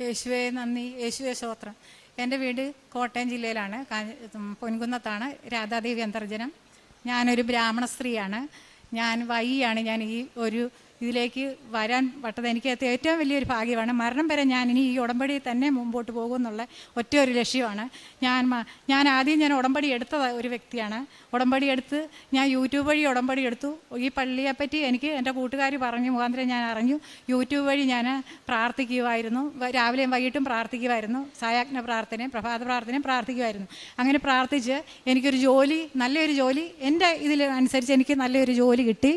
യേശുവെ നന്ദി. യേശുവെ സ്തോത്രം. എന്റെ വീട് കോട്ടയം ജില്ലയിലാണ്. പൊൻകുന്നത്താണ്. രാധാദേവി അന്തർജനം. ഞാനൊരു ബ്രാഹ്മണ സ്ത്രീയാണ്. ഞാൻ വൈയാണ് ഞാൻ ഈ ഒരു ഇതിലേക്ക് വരാൻ പട്ടത് എനിക്ക് ഏറ്റവും വലിയൊരു ഭാഗ്യമാണ്. മരണം വരെ ഞാൻ ഇനി ഈ ഉടമ്പടി തന്നെ മുമ്പോട്ട് പോകുമെന്നുള്ള ഒറ്റ ഒരു ലക്ഷ്യമാണ്. ഞാൻ ഞാൻ ആദ്യം ഞാൻ ഉടമ്പടി എടുത്ത ഒരു വ്യക്തിയാണ്. ഉടമ്പടി എടുത്ത് ഞാൻ യൂട്യൂബ് വഴി ഉടമ്പടി എടുത്തു. ഈ പള്ളിയെപ്പറ്റി എനിക്ക് എന്റെ കൂട്ടുകാർ പറഞ്ഞു മുഖാന്തരം ഞാൻ അറിഞ്ഞു. യൂട്യൂബ് വഴി ഞാൻ പ്രാർത്ഥിക്കുമായിരുന്നു രാവിലെയും വൈകിട്ടും പ്രാർത്ഥിക്കുമായിരുന്നു സായാജ്ഞ പ്രാർത്ഥനയും പ്രഭാത പ്രാർത്ഥനയും പ്രാർത്ഥിക്കുമായിരുന്നു അങ്ങനെ പ്രാർത്ഥിച്ച് എനിക്കൊരു ജോലി നല്ലൊരു ജോലി എന്റെ ഇതിൽ അനുസരിച്ച് എനിക്ക് നല്ലൊരു ജോലി കിട്ടി.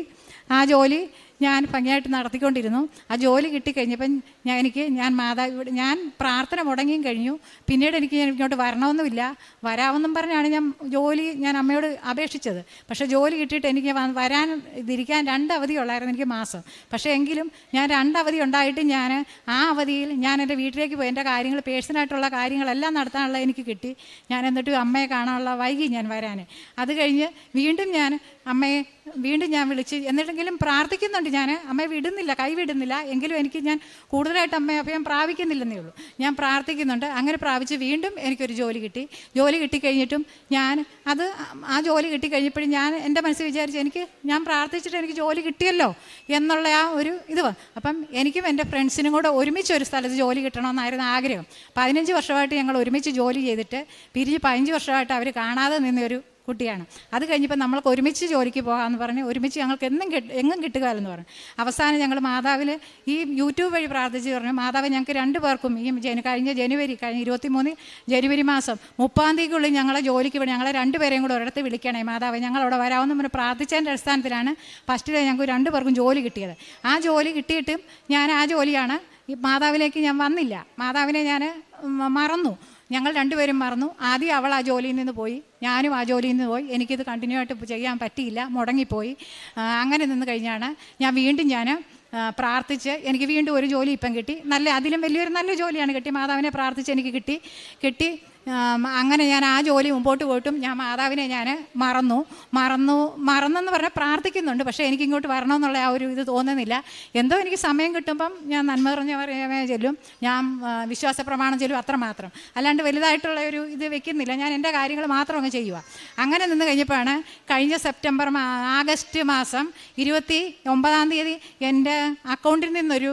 ആ ജോലി ഞാൻ ഭംഗിയായിട്ട് നടത്തിക്കൊണ്ടിരുന്നു. ആ ജോലി കിട്ടിക്കഴിഞ്ഞപ്പം ഞാൻ എനിക്ക് ഞാൻ മാതാ ഞാൻ പ്രാർത്ഥന മുടങ്ങിയും കഴിഞ്ഞു. പിന്നീട് എനിക്ക് ഞാൻ ഇങ്ങോട്ട് വരണമെന്നുമില്ല. വരാമെന്നും പറഞ്ഞാണ് ഞാൻ ജോലി ഞാൻ അമ്മയോട് അപേക്ഷിച്ചത്. പക്ഷേ ജോലി കിട്ടിയിട്ട് എനിക്ക് വരാൻ ഇതിരിക്കാൻ രണ്ട് അവധി ഉള്ളായിരുന്നു എനിക്ക് മാസം. പക്ഷേ എങ്കിലും ഞാൻ രണ്ട് അവധി ഉണ്ടായിട്ട് ഞാൻ ആ അവധിയിൽ ഞാൻ എന്റെ വീട്ടിലേക്ക് പോയി എന്റെ കാര്യങ്ങൾ പേഴ്സണായിട്ടുള്ള കാര്യങ്ങളെല്ലാം നടത്താനുള്ള എനിക്ക് കിട്ടി. ഞാൻ എന്നിട്ട് അമ്മയെ കാണാനുള്ള വൈകി ഞാൻ വരാൻ. അത് കഴിഞ്ഞ് വീണ്ടും ഞാൻ അമ്മയെ വീണ്ടും ഞാൻ വിളിച്ച് എന്നിട്ടെങ്കിലും പ്രാർത്ഥിക്കുന്നുണ്ട് ഞാൻ അമ്മയെ വിടുന്നില്ല കൈവിടുന്നില്ല എങ്കിലും എനിക്ക് ഞാൻ കൂടുതലായിട്ട് അമ്മയെ അഭയം പ്രാപിക്കുന്നില്ലെന്നേ ഉള്ളൂ. ഞാൻ പ്രാർത്ഥിക്കുന്നുണ്ട്. അങ്ങനെ പ്രാപിച്ച് വീണ്ടും എനിക്കൊരു ജോലി കിട്ടി. ജോലി കിട്ടിക്കഴിഞ്ഞിട്ടും ഞാൻ അത് ആ ജോലി കിട്ടിക്കഴിഞ്ഞപ്പോഴും ഞാൻ എന്റെ മനസ്സിൽ വിചാരിച്ചു എനിക്ക് ഞാൻ പ്രാർത്ഥിച്ചിട്ട് എനിക്ക് ജോലി കിട്ടിയല്ലോ എന്നുള്ള ആ ഒരു ഇത് അപ്പം എനിക്കും എന്റെ ഫ്രണ്ട്സിനും കൂടെ ഒരുമിച്ച് ഒരു സ്ഥലത്ത് ജോലി കിട്ടണമെന്നായിരുന്നു ആഗ്രഹം. പതിനഞ്ച് വർഷമായിട്ട് ഞങ്ങൾ ഒരുമിച്ച് ജോലി ചെയ്തിട്ട് പിരിഞ്ഞ് പതിനഞ്ച് വർഷമായിട്ട് അവർ കാണാതെ നിന്നൊരു കുട്ടിയാണ്. അത് കഴിഞ്ഞപ്പോൾ നമ്മൾക്ക് ഒരുമിച്ച് ജോലിക്ക് പോകാമെന്ന് പറഞ്ഞ് ഒരുമിച്ച് ഞങ്ങൾക്ക് എന്നും കിട്ട എങ്ങും കിട്ടുകയെന്ന് പറഞ്ഞു. അവസാനം ഞങ്ങൾ മാതാവിൽ ഈ യൂട്യൂബ് വഴി പ്രാർത്ഥിച്ച് പറഞ്ഞു മാതാവ് ഞങ്ങൾക്ക് രണ്ട് പേർക്കും ഈ കഴിഞ്ഞ ജനുവരി കഴിഞ്ഞ ഇരുപത്തി മൂന്ന് ജനുവരി മാസം മുപ്പാം തീയതിക്കുള്ളിൽ ഞങ്ങളെ ജോലിക്ക് വേണ്ടി ഞങ്ങളെ രണ്ടുപേരെയും കൂടെ ഒരിടത്ത് വിളിക്കണേ മാതാവ് ഞങ്ങൾ അവിടെ വരാമെന്ന് പറഞ്ഞ് പ്രാർത്ഥിച്ചതിന്റെ അടിസ്ഥാനത്തിലാണ് ഫസ്റ്റ് ഡേ ഞങ്ങൾക്ക് രണ്ട് പേർക്കും ജോലി കിട്ടിയത്. ആ ജോലി കിട്ടിയിട്ടും ഞാൻ ആ ജോലിയാണ് ഈ മാതാവിലേക്ക് ഞാൻ വന്നില്ല. മാതാവിനെ ഞാൻ മറന്നു. ഞങ്ങൾ രണ്ടുപേരും മറന്നു. ആദ്യം അവൾ ആ ജോലിയിൽ നിന്ന് പോയി. ഞാനും ആ ജോലിയിൽ നിന്ന് പോയി. എനിക്കിത് കണ്ടിന്യൂ ആയിട്ട് ചെയ്യാൻ പറ്റിയില്ല. മുടങ്ങിപ്പോയി. അങ്ങനെ നിന്ന് കഴിഞ്ഞാണ് ഞാൻ വീണ്ടും ഞാൻ പ്രാർത്ഥിച്ച് എനിക്ക് വീണ്ടും ഒരു ജോലി ഇപ്പം കിട്ടി. നല്ല അതിലും വലിയൊരു നല്ല ജോലിയാണ് കിട്ടി. മാതാവിനെ പ്രാർത്ഥിച്ച് എനിക്ക് കിട്ടി. കിട്ടി. അങ്ങനെ ഞാൻ ആ ജോലി മുമ്പോട്ട് പോയിട്ടും ഞാൻ മാതാവിനെ ഞാൻ മറന്നു. മറന്നു മറന്നെന്ന് പറഞ്ഞാൽ പ്രാർത്ഥിക്കുന്നുണ്ട്. പക്ഷേ എനിക്ക് ഇങ്ങോട്ട് വരണമെന്നുള്ള ആ ഒരു ഇത് തോന്നുന്നില്ല. എന്തോ എനിക്ക് സമയം കിട്ടുമ്പം ഞാൻ നന്മ പറഞ്ഞ പറയാമേ ചെല്ലും. ഞാൻ വിശ്വാസ പ്രമാണം ചെല്ലും അത്രമാത്രം. അല്ലാണ്ട് വലുതായിട്ടുള്ള ഒരു ഇത് വെക്കുന്നില്ല. ഞാൻ എന്റെ കാര്യങ്ങൾ മാത്രം അങ്ങ് ചെയ്യുക അങ്ങനെ നിന്ന് കഴിഞ്ഞപ്പോഴാണ് കഴിഞ്ഞ സെപ്റ്റംബർ ആഗസ്റ്റ് മാസം ഇരുപത്തി ഒമ്പതാം തീയതി എന്റെ അക്കൗണ്ടിൽ നിന്നൊരു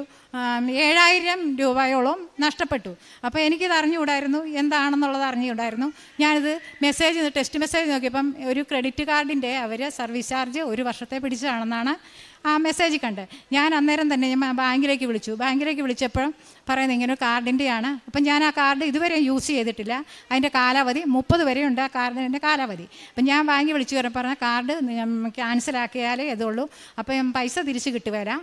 ഏഴായിരം രൂപയോളം നഷ്ടപ്പെട്ടു. അപ്പോൾ എനിക്കിത് അറിഞ്ഞുകൂടായിരുന്നു? എന്താണെന്നുള്ളത് അറിഞ്ഞുകൂടായിരുന്നു. ഞാനിത് മെസ്സേജ് ടെസ്റ്റ് മെസ്സേജ് നോക്കിയപ്പം ഒരു ക്രെഡിറ്റ് കാർഡിന്റെ അവർ സർവീസ് ചാർജ് ഒരു വർഷത്തെ പിടിച്ചതാണെന്നാണ് ആ മെസ്സേജ് കണ്ട് ഞാൻ അന്നേരം തന്നെ ഞാൻ ബാങ്കിലേക്ക് വിളിച്ചു. ബാങ്കിലേക്ക് വിളിച്ചപ്പോൾ പറയുന്നത് ഇങ്ങനെ ഒരു കാർഡിന്റെയാണ്. അപ്പം ഞാൻ ആ കാർഡ് ഇതുവരെ യൂസ് ചെയ്തിട്ടില്ല. അതിന്റെ കാലാവധി മുപ്പത് ഉണ്ട് ആ കാർഡിന്റെ കാലാവധി. അപ്പം ഞാൻ വാങ്ങി വിളിച്ചു വരാൻ പറഞ്ഞ കാർഡ് ക്യാൻസലാക്കിയാലേ ഇതുള്ളൂ. അപ്പം ഞാൻ പൈസ തിരിച്ച് കിട്ടുവരാ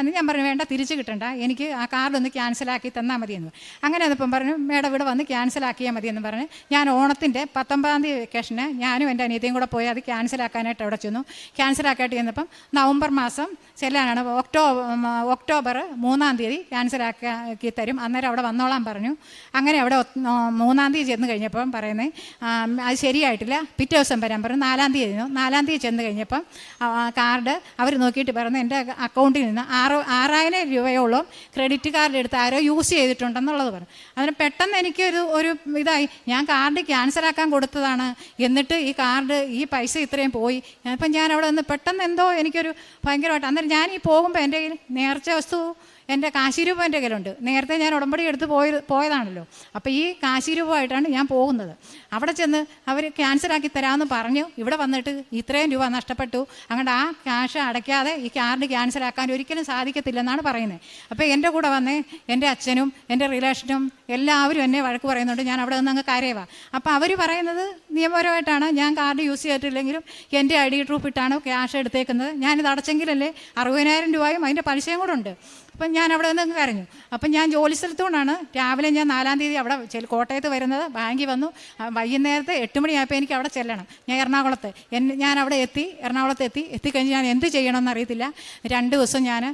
എന്ന് ഞാൻ പറഞ്ഞു വേണ്ട തിരിച്ച് കിട്ടണ്ട. എനിക്ക് ആ കാർഡ് ഒന്ന് ക്യാൻസലാക്കി തന്നാൽ മതി എന്ന്. അങ്ങനെ അതിപ്പം പറഞ്ഞു മേഡം ഇവിടെ വന്ന് ക്യാൻസലാക്കിയാൽ എന്ന് പറഞ്ഞ് ഞാൻ ഓണത്തിന്റെ പത്തൊമ്പതാം തീയതി വെക്കേഷന് ഞാനും എന്റെ അനിയത്തിയും കൂടെ പോയി അത് ക്യാൻസലാക്കാനായിട്ട് അവിടെ ചെന്നു. ക്യാൻസലാക്കായിട്ട് ചെന്നപ്പം നവംബർ മാസം ചെല്ലാനാണ്. ഒക്ടോബർ ഒക്ടോബർ മൂന്നാം തീയതി ക്യാൻസലാക്കി തരും. അന്നേരം അവിടെ വന്നോളാൻ പറഞ്ഞു. അങ്ങനെ അവിടെ മൂന്നാം തീയതി ചെന്ന് കഴിഞ്ഞപ്പം പറയുന്നത് അത് ശരിയായിട്ടില്ല. പിറ്റേ ദിവസം വരാൻ പറഞ്ഞു. നാലാം തീയതി ചെന്നു. നാലാം തീയതി ചെന്ന് കഴിഞ്ഞപ്പം കാർഡ് അവർ നോക്കിയിട്ട് പറഞ്ഞു എന്റെ അക്കൗണ്ടിൽ നിന്ന് ആറ് ആറായിരം രൂപയോളം ക്രെഡിറ്റ് കാർഡ് എടുത്ത് ആരോ യൂസ് ചെയ്തിട്ടുണ്ടെന്നുള്ളത് പറഞ്ഞു. അതിന് പെട്ടെന്ന് എനിക്കൊരു ഒരു ഇതായി. ഞാൻ കാർഡ് ക്യാൻസലാക്കാൻ കൊടുത്തതാണ്. എന്നിട്ട് ഈ കാർഡ് ഈ പൈസ ഇത്രയും പോയി. അപ്പം ഞാൻ അവിടെ നിന്ന് പെട്ടെന്ന് എന്തോ എനിക്കൊരു ഭയങ്കരമായിട്ട് അന്നേരം ഞാൻ ഈ പോകുമ്പോൾ എന്റെ കയ്യിൽ നേർച്ച വസ്തു എന്റെ കാശി രൂപ എന്റെ കയ്യിലുണ്ട്. നേരത്തെ ഞാൻ ഉടമ്പടി എടുത്ത് പോയ പോയതാണല്ലോ. അപ്പോൾ ഈ കാശി രൂപമായിട്ടാണ് ഞാൻ പോകുന്നത്. അവിടെ ചെന്ന് അവർ ക്യാൻസലാക്കി തരാമെന്ന് പറഞ്ഞു. ഇവിടെ വന്നിട്ട് ഇത്രയും രൂപ നഷ്ടപ്പെട്ടു. അങ്ങോട്ട് ആ ക്യാഷ് അടയ്ക്കാതെ ഈ കാർഡ് ക്യാൻസലാക്കാൻ ഒരിക്കലും സാധിക്കത്തില്ലെന്നാണ് പറയുന്നത്. അപ്പോൾ എന്റെ കൂടെ വന്നേ എന്റെ അച്ഛനും എന്റെ റിലേഷനും എല്ലാവരും എന്നെ വഴക്ക് പറയുന്നുണ്ട്. ഞാൻ അവിടെ നിന്ന് അങ്ങ് വാ അപ്പോൾ അവർ പറയുന്നത് നിയമപരമായിട്ടാണ്. ഞാൻ കാർഡ് യൂസ് ചെയ്തിട്ടില്ലെങ്കിലും എന്റെ ഐ ഡി പ്രൂഫ് ഇട്ടാണ് ക്യാഷ് എടുത്തേക്കുന്നത്. ഞാനിത് അടച്ചെങ്കിലല്ലേ അറുപതിനായിരം രൂപയും അതിന്റെ പലിശയും കൂടെ ഉണ്ട്. അപ്പം ഞാൻ അവിടെ നിന്ന് കരഞ്ഞു. അപ്പം ഞാൻ ജോലി സ്ഥലത്തുകൊണ്ടാണ് രാവിലെ ഞാൻ നാലാം തീയതി അവിടെ കോട്ടയത്ത് വരുന്നത്. ബാങ്കിൽ വന്നു. വൈകുന്നേരത്തെ എട്ട് മണിയായപ്പോൾ എനിക്ക് അവിടെ ചെല്ലണം. ഞാൻ എറണാകുളത്ത്. എന്നെ ഞാൻ അവിടെ എത്തി. എറണാകുളത്ത് എത്തി. എത്തിക്കഴിഞ്ഞ് ഞാൻ എന്ത് ചെയ്യണമെന്ന് അറിയത്തില്ല. രണ്ട് ദിവസം ഞാൻ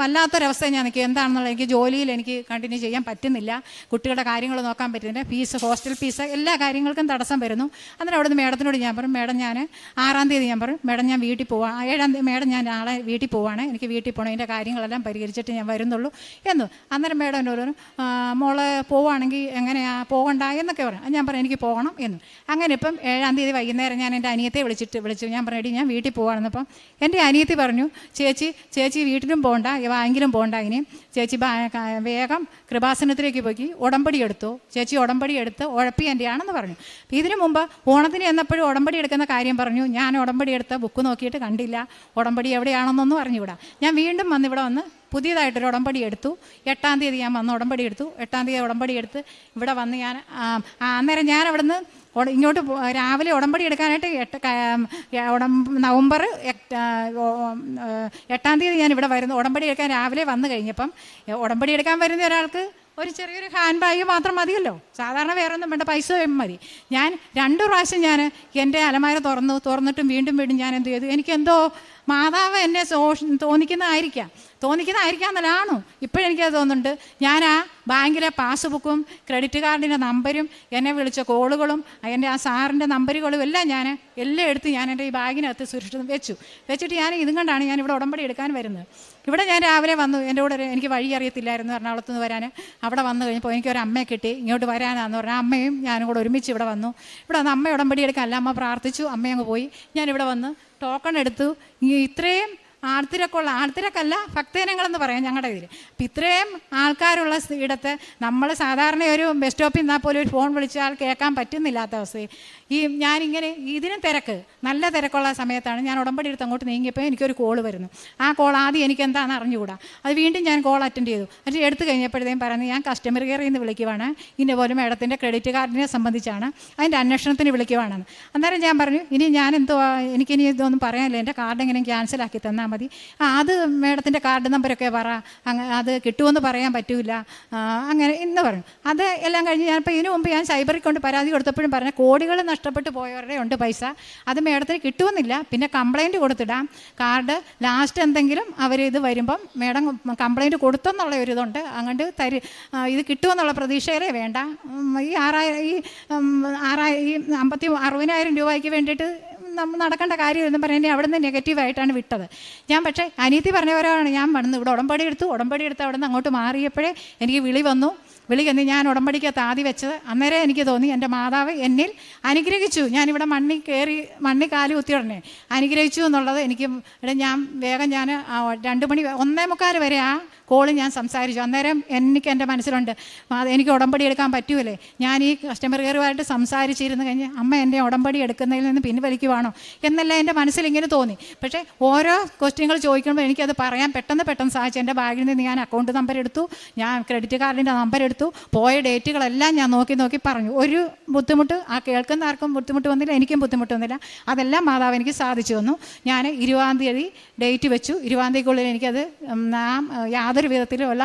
വല്ലാത്തൊരവസ്ഥ ഞാൻ നിൽക്കും എന്താണെന്നുള്ള എനിക്ക് ജോലിയിൽ എനിക്ക് കണ്ടിന്യൂ ചെയ്യാൻ പറ്റുന്നില്ല. പറ്റുന്നില്ല. കുട്ടികളുടെ കാര്യങ്ങൾ നോക്കാൻ പറ്റുന്നില്ല. ഫീസ് ഹോസ്റ്റൽ ഫീസ് എല്ലാ കാര്യങ്ങൾക്കും തടസ്സം വരുന്നു. അന്നേരം അവിടുന്ന് മേഡത്തിനോട് ഞാൻ പറഞ്ഞു മേഡം ഞാൻ ആറാം തീയതി ഞാൻ പറഞ്ഞു മേഡം ഞാൻ വീട്ടിൽ പോവാം. ഏഴാം തീയതി മേഡം ഞാൻ നാളെ വീട്ടിൽ പോവാണ്. എനിക്ക് വീട്ടിൽ പോകണം എന്റെ കാര്യങ്ങളെല്ലാം പരിഹരിച്ചിട്ട് ഞാൻ വരുന്നുള്ളൂ. എന്ന്. അന്നേരം മേഡം എന്നോട് പറഞ്ഞു "ആ, മോൾ പോവുകയാണെങ്കിൽ എങ്ങനെയാ? പോകണ്ട എന്നൊക്കെ പറഞ്ഞു ഞാൻ പറഞ്ഞു എനിക്ക് പോകണം എന്ന്. അങ്ങനെ ഇപ്പം ഏഴാം തീയതി വൈകുന്നേരം ഞാൻ എന്റെ അനിയത്തെ വിളിച്ചിട്ട് വിളിച്ചു. ഞാൻ പറഞ്ഞു ഞാൻ വീട്ടിൽ പോവാണെന്നപ്പം എന്റെ അനിയത്തി പറഞ്ഞു ചേച്ചി ചേച്ചി വീട്ടിലും പോകണ്ട ബാങ്കിലും പോകണ്ട ഇനി. ചേച്ചി വേഗം കൃപാസനത്തിലേക്ക് പോയി ഉടമ്പടി എടുത്തു. ചേച്ചി ഉടമ്പടി എടുത്ത് ഉഴപ്പി എന്റെ ആണെന്ന് പറഞ്ഞു ഇതിനു മുമ്പ് ഓണത്തിന് ചെന്നപ്പോഴും ഉടമ്പടി എടുക്കുന്ന കാര്യം പറഞ്ഞു. ഞാൻ ഉടമ്പടി എടുത്ത ബുക്ക് നോക്കിയിട്ട് കണ്ടില്ല. ഉടമ്പടി എവിടെയാണെന്നൊന്നും അറിഞ്ഞുകൂടാ. ഞാൻ വീണ്ടും വന്ന് ഇവിടെ വന്ന് പുതിയതായിട്ടൊരു ഉടമ്പടി എടുത്തു. എട്ടാം തീയതി ഞാൻ വന്ന് ഉടമ്പടി എടുത്തു. എട്ടാം തീയതി ഉടമ്പടി എടുത്ത് ഇവിടെ വന്ന് ഞാൻ അന്നേരം ഞാൻ അവിടുന്ന് ഇങ്ങോട്ട് രാവിലെ ഉടമ്പടി എടുക്കാനായിട്ട് എട്ട് ഉടം നവംബർ എട്ട്- തീയതി ഞാൻ ഇവിടെ വരുന്നു. ഉടമ്പടി എടുക്കാൻ രാവിലെ വന്നു കഴിഞ്ഞപ്പം ഉടമ്പടി എടുക്കാൻ വരുന്ന ഒരാൾക്ക് ഒരു ചെറിയൊരു ഹാൻഡ് ബാഗ് മാത്രം മതിയല്ലോ. സാധാരണ വേറെ ഒന്നും വേണ്ട പൈസ മതി. ഞാൻ രണ്ടു പ്രാവശ്യം ഞാൻ എന്റെ അലമാര തുറന്നു തുറന്നിട്ടും വീണ്ടും വീണ്ടും ഞാൻ എന്ത് ചെയ്തു? എനിക്കെന്തോ മാതാവ് എന്നെ തോന്നിക്കുന്നതായിരിക്കാം. തോന്നിക്കുന്നതായിരിക്കാം എന്നല്ലാണോ ഇപ്പോഴെനിക്കത് തോന്നുന്നുണ്ട്. ഞാൻ ആ ബാങ്കിലെ പാസ്ബുക്കും ക്രെഡിറ്റ് കാർഡിന്റെ നമ്പരും എന്നെ വിളിച്ച കോളുകളും എന്റെ ആ സാറിന്റെ നമ്പറുകളും എല്ലാം ഞാൻ എല്ലാം എടുത്ത് ഞാൻ എന്റെ ഈ ബാഗിനകത്ത് സുരക്ഷിതം വെച്ചു. വെച്ചിട്ട് ഞാൻ ഇതും കണ്ടാണ് ഞാൻ ഇവിടെ ഉടമ്പടി എടുക്കാൻ വരുന്നത്. ഇവിടെ ഞാൻ രാവിലെ വന്നു. എന്റെ കൂടെ ഒരു- എനിക്ക് വഴി അറിയത്തില്ലായിരുന്നു എറണാകുളത്ത് നിന്ന് വരാൻ. അവിടെ വന്നു കഴിഞ്ഞപ്പോൾ എനിക്കൊരു അമ്മയെ കിട്ടി. ഇങ്ങോട്ട് വരാനാന്ന് പറഞ്ഞാൽ അമ്മയും ഞാനും കൂടെ ഒരുമിച്ച് ഇവിടെ വന്നു. ഇവിടെ വന്ന് അമ്മ ഉടമ്പടി എടുക്കാൻ അല്ല അമ്മ പ്രാർത്ഥിച്ചു. അമ്മ അങ്ങ് പോയി. ഞാൻ ഇവിടെ വന്ന് ടോക്കൺ എടുത്തു. ഇത്രയും ആൾത്തിരക്കുള്ള ആർത്തിരക്കല്ല ഭക്തജനങ്ങളെന്ന് പറയാം ഞങ്ങളുടെ ഇതിൽ അപ്പം ഇത്രയും ആൾക്കാരുള്ള ഇടത്ത് നമ്മൾ സാധാരണ ഒരു ബസ് സ്റ്റോപ്പിൽ നിന്നാൽ പോലും ഒരു ഫോൺ വിളിച്ചാൽ കേൾക്കാൻ പറ്റുന്നില്ലാത്ത അവസ്ഥയിൽ. ഈ ഞാനിങ്ങനെ ഇതിനും തിരക്ക് നല്ല തിരക്കുള്ള സമയത്താണ് ഞാൻ ഉടമ്പടി എടുത്ത് അങ്ങോട്ട് നീങ്ങിയപ്പോൾ എനിക്കൊരു കോൾ വരുന്നു. ആ കോൾ ആദ്യം എനിക്ക് എന്താണെന്ന് അറിഞ്ഞുകൂടാ. അത് വീണ്ടും ഞാൻ കോൾ അറ്റൻഡ് ചെയ്തു. പക്ഷേ എടുത്തു കഴിഞ്ഞപ്പോഴത്തേക്കും പറഞ്ഞു ഞാൻ കസ്റ്റമർ കെയറിൽ നിന്ന് വിളിക്കുവാണ്. ഇന്ന പോലെ മേഡത്തിന്റെ ക്രെഡിറ്റ് കാർഡിനെ സംബന്ധിച്ചാണ്. അതിന്റെ അന്വേഷണത്തിന് വിളിക്കുവാണെന്ന്. അന്നേരം ഞാൻ പറഞ്ഞു ഇനി ഞാൻ എന്തോ എനിക്കിനി ഇതൊന്നും പറയാനില്ല. എന്റെ കാർഡ് എങ്ങനെ ക്യാൻസലാക്കി തന്നാൽ മതി. ആ അത് മേഡത്തിന്റെ കാർഡ് നമ്പരൊക്കെ പറ. അങ്ങ് അത് കിട്ടുമെന്ന് പറയാൻ പറ്റൂല. അങ്ങനെ ഇന്ന് പറഞ്ഞു. അത് എല്ലാം കഴിഞ്ഞ് ഞാനിപ്പോൾ ഇതിനു മുമ്പ് ഞാൻ സൈബറിൽ കൊണ്ട് പരാതി കൊടുത്തപ്പോഴും പറഞ്ഞ കോടികൾ നഷ്ടപ്പെട്ടു പോയവരുടെ ഉണ്ട് പൈസ. അത് മേഡത്തിന് കിട്ടുമെന്നില്ല പിന്നെ കംപ്ലൈന്റ് കൊടുത്തിടാം. കാർഡ് ലാസ്റ്റ് എന്തെങ്കിലും അവർ ഇത് വരുമ്പം മേഡം കംപ്ലൈന്റ് കൊടുത്തെന്നുള്ള ഒരു ഇതുണ്ട്. അങ്ങോട്ട് തരി ഇത് കിട്ടുമെന്നുള്ള പ്രതീക്ഷയിലേ വേണ്ട. ഈ ആറായിരം ഈ ആറായിരം ഈ അമ്പത്തി അറുപതിനായിരം രൂപയ്ക്ക് വേണ്ടിയിട്ട് നമ്മൾ നടക്കേണ്ട കാര്യം എന്ന് പറഞ്ഞാൽ അവിടെ നിന്ന് നെഗറ്റീവായിട്ടാണ് വിട്ടത്. ഞാൻ പക്ഷേ അനിയത്തി പറഞ്ഞവരാണ് ഞാൻ വന്ന് ഇവിടെ ഉടമ്പടി എടുത്തു. ഉടമ്പടി എടുത്ത് അവിടെ നിന്ന് അങ്ങോട്ട് മാറിയപ്പോഴേ എനിക്ക് വിളി വന്നു. വിളി എന്ന് ഞാൻ ഉടമ്പടിക്കകത്ത് ആദ്യം വെച്ചത് അന്നേരം എനിക്ക് തോന്നി എന്റെ മാതാവ് എന്നിൽ അനുഗ്രഹിച്ചു. ഞാനിവിടെ മണ്ണി കയറി മണ്ണി കാൽ കുത്തി ഉടനെ. അനുഗ്രഹിച്ചു എന്നുള്ളത് എനിക്ക് ഞാൻ വേഗം ഞാൻ രണ്ട് മണി ഒന്നേ മുക്കാൽ വരെ ആ കോൾ ഞാൻ സംസാരിച്ചു. അന്നേരം എനിക്ക് എന്റെ മനസ്സിലുണ്ട് എനിക്ക് ഉടമ്പടി എടുക്കാൻ പറ്റൂലേ? ഞാൻ ഈ കസ്റ്റമർ കെയറുമായിട്ട് സംസാരിച്ചിരുന്നു കഴിഞ്ഞ് അമ്മ എന്റെ ഉടമ്പടി എടുക്കുന്നതിൽ നിന്ന് പിൻവലിക്കുവാണോ? എന്നല്ല എന്റെ മനസ്സിൽ ഇങ്ങനെ തോന്നി. പക്ഷേ ഓരോ ക്വസ്റ്റ്യങ്ങൾ ചോദിക്കുമ്പോൾ എനിക്കത് പറയാൻ പെട്ടെന്ന് പെട്ടെന്ന് സാധിച്ചു. എന്റെ ബാഗിൽ നിന്ന് ഞാൻ അക്കൗണ്ട് നമ്പർ എടുത്തു ഞാൻ ക്രെഡിറ്റ് കാർഡിന്റെ നമ്പർ എടുത്തു പോയ ഡേറ്റുകളെല്ലാം ഞാൻ നോക്കി നോക്കി പറഞ്ഞു. ഒരു ബുദ്ധിമുട്ട് ആ കേൾക്കുന്ന ആർക്കും ബുദ്ധിമുട്ട് വന്നില്ല എനിക്കും ബുദ്ധിമുട്ട് വന്നില്ല. അതെല്ലാം മാതാവ് എനിക്ക് സാധിച്ചു വന്നു ഞാൻ ഇരുപതാം തീയതി ഡേറ്റ് വെച്ചു. ഇരുപതാം തീയതിക്കുള്ളിൽ എനിക്കത് നാം ആ യാതൊരു വിധത്തിലുമുള്ള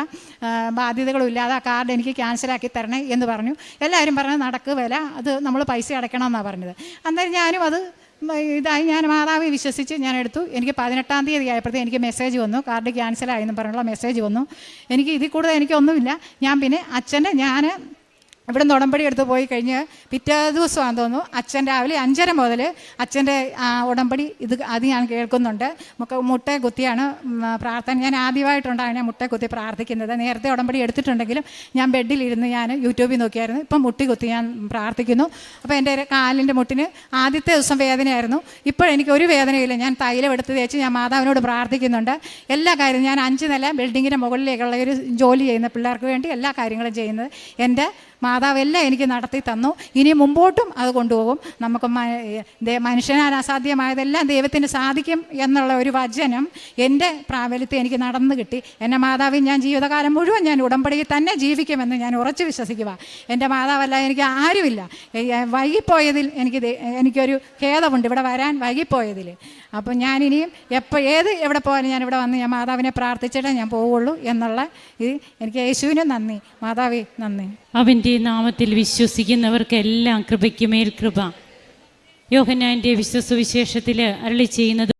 ബാധ്യതകളും ഇല്ലാതെ ആ കാർഡ് എനിക്ക് ക്യാൻസലാക്കി തരണേ എന്ന് പറഞ്ഞു. എല്ലാവരും പറഞ്ഞു വില അത് നമ്മൾ പൈസ അടയ്ക്കണമെന്നാണ് പറഞ്ഞത്. അന്നേരം ഞാനും അത് ഇതായി ഞാൻ മാതാവി വിശ്വസിച്ച് ഞാൻ എടുത്തു. എനിക്ക് പതിനെട്ടാം തീയതി ആയപ്പോഴത്തേക്കും എനിക്ക് മെസ്സേജ് വന്നു. കാർഡ് ക്യാൻസലായി എന്ന് പറഞ്ഞുള്ള മെസ്സേജ് വന്നു. എനിക്ക് ഇതിൽ കൂടുതൽ എനിക്കൊന്നുമില്ല. ഞാൻ പിന്നെ അച്ഛന്റെ ഞാൻ ഇവിടെ നിന്ന് ഉടമ്പടി എടുത്ത് പോയി കഴിഞ്ഞ് പിറ്റേ ദിവസമാണെന്ന് തോന്നുന്നു. അച്ഛൻ രാവിലെ അഞ്ചര മുതൽ അച്ഛന്റെ ഉടമ്പടി ഇത് അത് ഞാൻ കേൾക്കുന്നുണ്ട്. മുക്ക കുത്തിയാണ് പ്രാർത്ഥന. ഞാൻ ആദ്യമായിട്ടുണ്ടാണ് ഞാൻ മുട്ട കുത്തി പ്രാർത്ഥിക്കുന്നത്. നേരത്തെ ഉടമ്പടി എടുത്തിട്ടുണ്ടെങ്കിലും ഞാൻ ബെഡിലിരുന്ന് ഞാൻ യൂട്യൂബിൽ നോക്കിയായിരുന്നു. ഇപ്പം മുട്ടി കുത്തി ഞാൻ പ്രാർത്ഥിക്കുന്നു. അപ്പോൾ എന്റെ കാലിന്റെ മുട്ടിന് ആദ്യത്തെ ദിവസം വേദനയായിരുന്നു. ഇപ്പോഴെനിക്ക് ഒരു വേദനയില്ല. ഞാൻ തൈലം എടുത്ത് തേച്ച് ഞാൻ മാതാവിനോട് പ്രാർത്ഥിക്കുന്നുണ്ട്. എല്ലാ കാര്യവും ഞാൻ അഞ്ച് നില ബിൽഡിങ്ങിന്റെ മുകളിലേക്കുള്ള ഒരു ജോലി ചെയ്യുന്ന പിള്ളേർക്ക് വേണ്ടി എല്ലാ കാര്യങ്ങളും ചെയ്യുന്നത് എന്റെ മാതാവെല്ലാം എനിക്ക് നടത്തി തന്നു. ഇനി മുമ്പോട്ടും അത് കൊണ്ടുപോകും. നമുക്ക് മനുഷ്യനാൽ അസാധ്യമായതെല്ലാം ദൈവത്തിന് സാധിക്കും എന്നുള്ള ഒരു വചനം എന്റെ പ്രാബല്യത്തിൽ എനിക്ക് നടന്നു കിട്ടി. എന്റെ മാതാവിൽ ഞാൻ ജീവിതകാലം മുഴുവൻ ഞാൻ ഉടമ്പടിയിൽ തന്നെ ജീവിക്കുമെന്ന് ഞാൻ ഉറച്ചു വിശ്വസിക്കുക. എന്റെ മാതാവല്ല എനിക്ക് ആരുമില്ല. വൈകിപ്പോയതിൽ എനിക്ക് എനിക്കൊരു ഖേദമുണ്ട്. ഇവിടെ വരാൻ വൈകിപ്പോയതിൽ. അപ്പം ഞാനിനിയും എപ്പോൾ ഏത് എവിടെ പോയാലും ഞാൻ ഇവിടെ വന്ന് ഞാൻ മാതാവിനെ പ്രാർത്ഥിച്ചിട്ടേ ഞാൻ പോവുള്ളൂ എന്നുള്ള ഇത് എനിക്ക് യേശുവിന് നന്ദി. മാതാവി നന്ദി. അവന്റെ നാമത്തിൽ വിശ്വസിക്കുന്നവർക്കെല്ലാം കൃപയ്ക്ക് മേൽ കൃപ. യോഹന്നാന്റെ വിശ്വസുവിശേഷത്തിൽ അരളി ചെയ്യുന്നത്